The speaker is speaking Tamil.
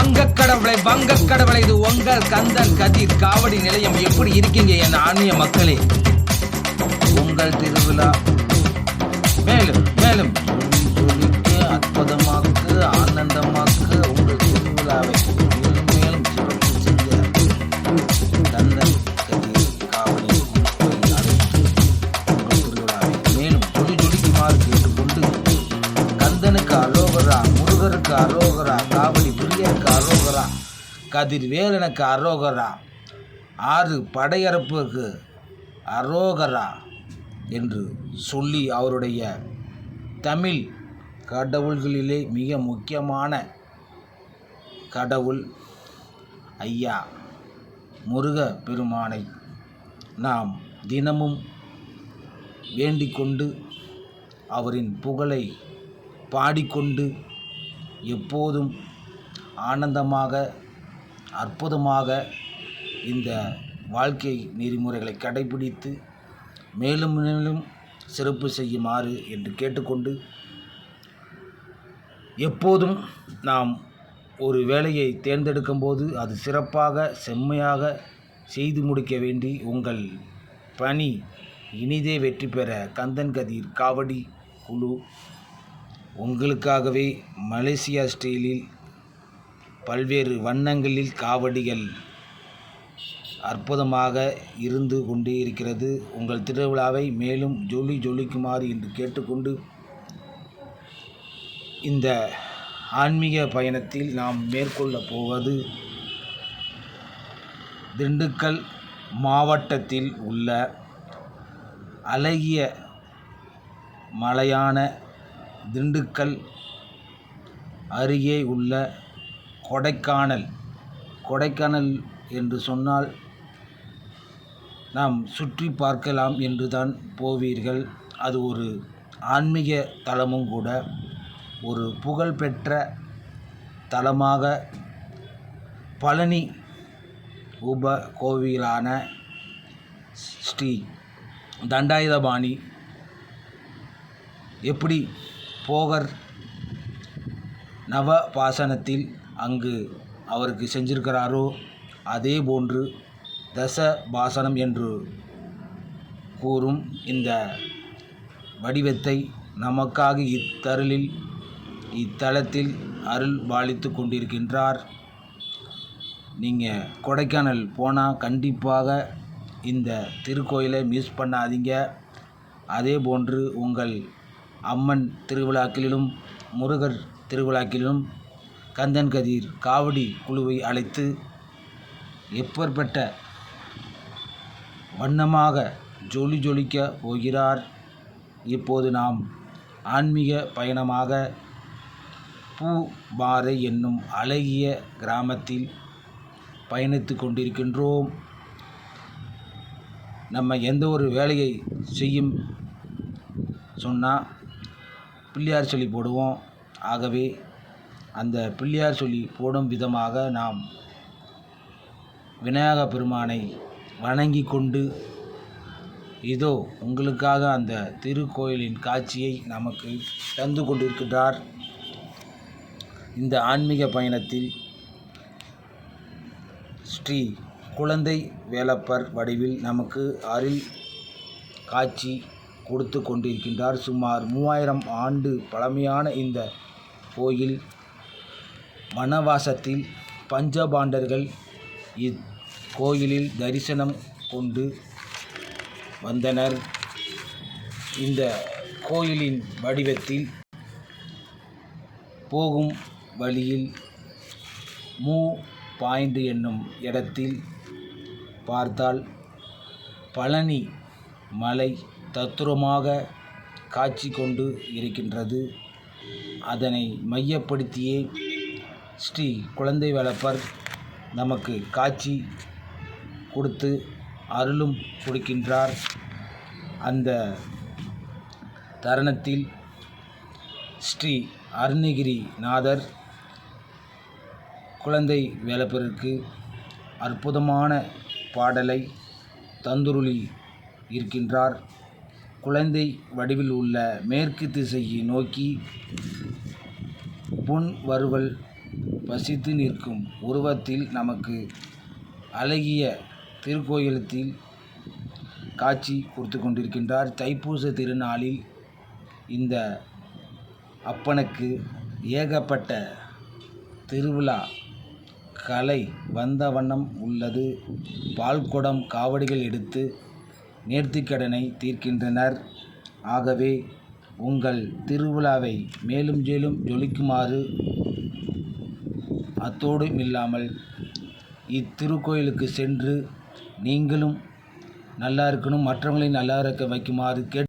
வங்கக்கடவுளை வங்கக்கடவுளை இது உங்கள் கந்தன் கதிர். காவடி நிலையம் எப்படி இருக்கீங்க என் ஆன்மீக மக்களே? உங்கள் திருவிழா. மேலும் மேலும். அற்புதமாக்கு ஆனந்தம் கதிர்வேலனுக்கு அரோகரா. ஆறு படையரப்புக்கு அரோகரா என்று சொல்லி அவருடைய தமிழ் கடவுள்களிலே மிக முக்கியமான கடவுள் ஐயா முருக பெருமானை நாம் தினமும் வேண்டிக்கொண்டு அவரின் புகழை பாடிக்கொண்டு எப்போதும் ஆனந்தமாக அற்புதமாக இந்த வாழ்க்கை நெறிமுறைகளை கடைபிடித்து மேலும் மேலும் சிறப்பு செய்யுமாறு என்று கேட்டுக்கொண்டு எப்போதும் நாம் ஒரு வேலையை தேர்ந்தெடுக்கும் போது அது சிறப்பாக செம்மையாக செய்து முடிக்க வேண்டி உங்கள் பணி இனிதே வெற்றி பெற கந்தன் கதிர் காவடி குழு உங்களுக்காகவே மலேசியா ஸ்டைலில் பல்வேறு வண்ணங்களில் காவடிகள் அற்புதமாக இருந்து கொண்டே இருக்கிறது உங்கள் திருவிழாவை மேலும் ஜொலி ஜொலிக்குமாறு என்று கேட்டுக்கொண்டு இந்த ஆன்மீக பயணத்தில் நாம் மேற்கொள்ளப் போவது திண்டுக்கல் மாவட்டத்தில் உள்ள அழகிய மலையான திண்டுக்கல் அருகே உள்ள கொடைக்கானல். கொடைக்கானல் என்று சொன்னால் நாம் சுற்றி பார்க்கலாம் என்று தான் போவீர்கள். அது ஒரு ஆன்மீக தலமும் கூட. ஒரு புகழ்பெற்ற தலமாக பழனி உப கோவிலான ஸ்ரீ தண்டாயுதபாணி எப்படி போகர் நவ பாசனத்தில் அங்கு அவருக்கு செஞ்சிருக்கிறாரோ? அதே போன்று தச பாசனம் என்று கூறும் இந்த வடிவத்தை நமக்காக இத்தருளில் இத்தலத்தில் அருள் பாலித்து கொண்டிருக்கின்றார். நீங்கள் கொடைக்கானல் போனால் கண்டிப்பாக இந்த திருக்கோயிலை மிஸ் பண்ணாதீங்க. அதே போன்று உங்கள் அம்மன் திருவிழாக்களிலும் முருகர் திருவிழாக்களிலும் கந்தன் கதிர் காவடி குழுவை அழைத்து எப்பேற்பட்ட வண்ணமாக ஜொலி ஜொலிக்க போகிறார் இப்போது நாம் ஆன்மீக பயணமாக பூபாறை என்னும் அழகிய கிராமத்தில் பயணித்து கொண்டிருக்கின்றோம். நம்ம எந்த ஒரு வேலையை செய்யும் சொன்னால் பிள்ளையார் சொல்லி போடுவோம். ஆகவே அந்த பிள்ளையார் சொல்லி போடும் விதமாக நாம் விநாயக பெருமானை வணங்கி கொண்டு இதோ உங்களுக்காக அந்த திருக்கோயிலின் காட்சியை நமக்கு தந்து கொண்டிருக்கிறார். இந்த ஆன்மீக பயணத்தில் ஸ்ரீ குழந்தை வேலப்பர் வடிவில் நமக்கு அருள் காட்சி கொடுத்து கொண்டிருக்கின்றார். சுமார் மூவாயிரம் ஆண்டு பழமையான இந்த கோயில் வனவாசத்தில் பஞ்சபாண்டர்கள் இக்கோயிலில் தரிசனம் கொண்டு வந்தனர். இந்த கோயிலின் வடிவத்தில் போகும் வழியில் மூ. பாயிண்ட் என்னும் இடத்தில் பார்த்தால் பழனி மலை தத்துரமாக காட்சி கொண்டு இருக்கின்றது. அதனை மையப்படுத்தியே ஸ்ரீ குழந்தை வளப்பர் நமக்கு காட்சி கொடுத்து அருளும் கொடுக்கின்றார். அந்த தருணத்தில் ஸ்ரீ அருணகிரி நாதர் குழந்தை வேலப்பருக்கு அற்புதமான பாடலை தந்துருளி இருக்கின்றார். குழந்தை வடிவில் உள்ள மேற்கு திசையை நோக்கி புன் வருவல் வசித்து நிற்கும் உருவத்தில் நமக்கு அழகிய திருக்கோயிலத்தில் காட்சி கொடுத்து கொண்டிருக்கின்றார். தைப்பூச திருநாளில் இந்த அப்பனுக்கு ஏகப்பட்ட திருவிழா கலை வந்த வண்ணம் உள்ளது. பால்குடம் காவடிகள் எடுத்து நேர்த்திக்கடனை தீர்க்கின்றனர். ஆகவே உங்கள் திருவிழாவை மேலும் மேலும் ஜொலிக்குமாறு அத்தோடும் இல்லாமல் இத்திருக்கோயிலுக்கு சென்று நீங்களும் நல்லா இருக்கணும் மற்றவங்களையும் நல்லா இருக்க வைக்குமாறு கேட்